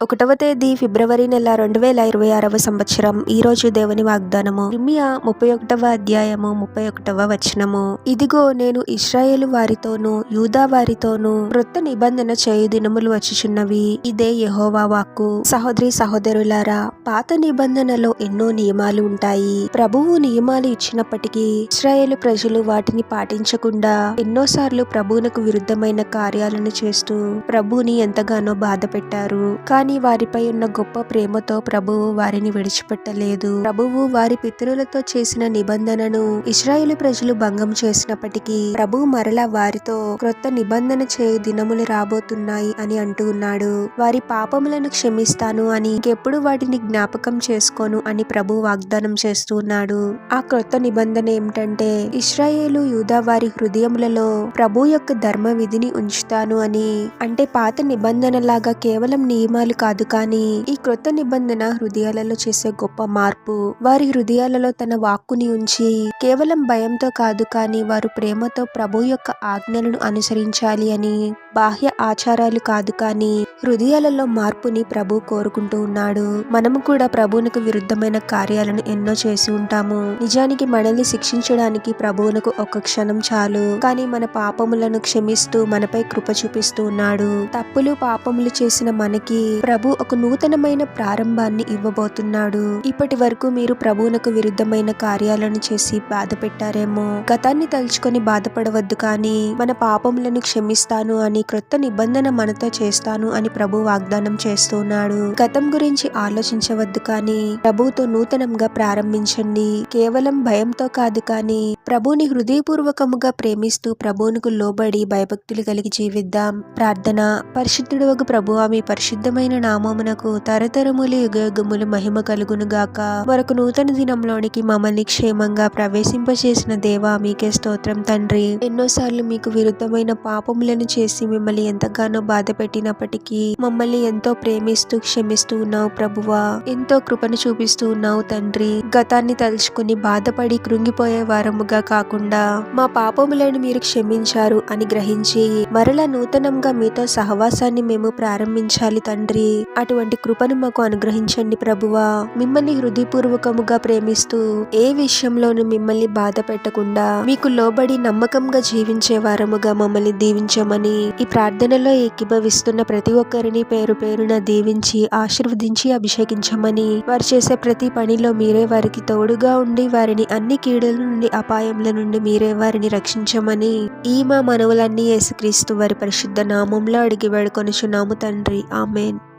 ఒకటవ తేదీ ఫిబ్రవరి నెల రెండు వేల ఇరవై ఆరవ సంవత్సరం. ఈ రోజు దేవుని వాగ్దానము. ఇర్మియా ముప్పై ఒకటవ అధ్యాయము ముప్పై ఒకటవ వచనము. ఇదిగో నేను ఇస్రాయేలు వారితోనూ యూదా వారితోనూ వృత్త నిబంధన చేయు దినములు వచ్చుచున్నవి. ఇదే యహోవా వాక్కు. సహోదరి సహోదరులారా పాత నిబంధనలో ఎన్నో నియమాలు ఉంటాయి. ప్రభువు నియమాలు ఇచ్చినప్పటికీ ఇస్రాయేలు ప్రజలు వాటిని పాటించకుండా ఎన్నోసార్లు ప్రభువునకు విరుద్ధమైన కార్యాలను చేస్తూ ప్రభువుని ఎంతగానో బాధ పెట్టారు కానీ వారిపై ఉన్న గొప్ప ప్రేమతో ప్రభువు వారిని విడిచిపెట్టలేదు. ప్రభువు వారి పితరులతో చేసిన నిబంధనను ఇస్రాయేల్ ప్రజలు భంగం చేసినప్పటికీ ప్రభు మరలా వారితో క్రొత్త నిబంధన చేయ దినములు రాబోతున్నాయి అని అంటూ ఉన్నాడు. వారి పాపములను క్షమిస్తాను అని ఇంకెప్పుడు వాటిని జ్ఞాపకం చేసుకోను అని ప్రభు వాగ్దానం చేస్తూ ఉన్నాడు. ఆ క్రొత్త నిబంధన ఏమిటంటే ఇస్రాయేలు యూదా వారి హృదయములలో ప్రభు యొక్క ధర్మ విధిని ఉంచుతాను అని. అంటే పాత నిబంధన లాగా కేవలం నియమాలు కాదు కానీ ఈ క్రొత్త నిబంధన హృదయాలలో చేసే గొప్ప మార్పు. వారి హృదయాలలో తన వాక్కుని ఉంచి కేవలం భయంతో కాదు కానీ వారు ప్రేమతో ప్రభు యొక్క ఆజ్ఞలను అనుసరించాలి అని బాహ్య ఆచారాలు కాదు కానీ హృదయాలలో మార్పుని ప్రభు కోరుకుంటూ ఉన్నాడు. మనము కూడా ప్రభువునకు విరుద్ధమైన కార్యాలను ఎన్నో చేసి ఉంటాము. నిజానికి మనల్ని శిక్షించడానికి ప్రభువునకు ఒక క్షణం చాలు. కానీ మన పాపములను క్షమిస్తూ మనపై కృప చూపిస్తూ ఉన్నాడు. తప్పులు పాపములు చేసిన మనకి ప్రభు ఒక నూతనమైన ప్రారంభాన్ని ఇవ్వబోతున్నాడు. ఇప్పటి వరకు మీరు ప్రభువునకు విరుద్ధమైన కార్యాలను చేసి బాధ పెట్టారేమో గతాన్ని తలుచుకొని బాధపడవద్దు కానీ మన పాపములను క్షమిస్తాను అని క్రొత్త నిబంధన మనతో చేస్తాను అని ప్రభు వాగ్దానం చేస్తున్నాడు. గతం గురించి ఆలోచించవద్దు కానీ ప్రభుతో నూతనంగా ప్రారంభించండి. కేవలం భయంతో కాదు కానీ ప్రభుని హృదయపూర్వకముగా ప్రేమిస్తూ ప్రభువునకు లోబడి భయభక్తులు కలిగి జీవిద్దాం. ప్రార్థన. పరిశుద్ధుడు ఒక ప్రభు మీ పరిశుద్ధమైన నామమునకు తరతరములు యుగయుగములు మహిమ కలుగునుగాక మరొక నూతన దినంలోనికి మమ్మల్ని క్షేమంగా ప్రవేశింపచేసిన దేవా మీకే స్తోత్రం తండ్రి. ఎన్నోసార్లు మీకు విరుద్ధమైన పాపములను చేసి మిమ్మల్ని ఎంతగానో బాధ పెట్టినప్పటికీ మమ్మల్ని ఎంతో ప్రేమిస్తూ క్షమిస్తూ ఉన్నావు ప్రభువా. ఎంతో కృపను చూపిస్తూ ఉన్నావు తండ్రి. గతాన్ని తలుచుకుని బాధపడి కృంగిపోయే వారముగా కాకుండా మా పాపములను మీరు క్షమించారు అని గ్రహించి మరలా నూతనంగా మీతో సహవాసాన్ని మేము ప్రారంభించాలి తండ్రి. తండ్రి అటువంటి కృపను మాకు అనుగ్రహించండి ప్రభువా. మిమ్మల్ని హృదయపూర్వకముగా ప్రేమిస్తూ ఏ విషయంలోనూ మిమ్మల్ని బాధ పెట్టకుండా మీకు లోబడి నమ్మకంగా జీవించే వారముగా మమ్మల్ని దీవించమని ఈ ప్రార్థనలో ఏకీభవిస్తున్న ప్రతి ఒక్కరిని పేరు పేరున దీవించి ఆశీర్వదించి అభిషేకించమని వారు చేసే ప్రతి పనిలో మీరే వారికి తోడుగా ఉండి వారిని అన్ని కీడల నుండి అపాయముల నుండి మీరే వారిని రక్షించమని ఈ మా మనవులన్నీ యేసుక్రీస్తు వారి పరిశుద్ధ నామంలో అడిగి వేడుకొనిచున్నాము తండ్రి. ఆమెన్.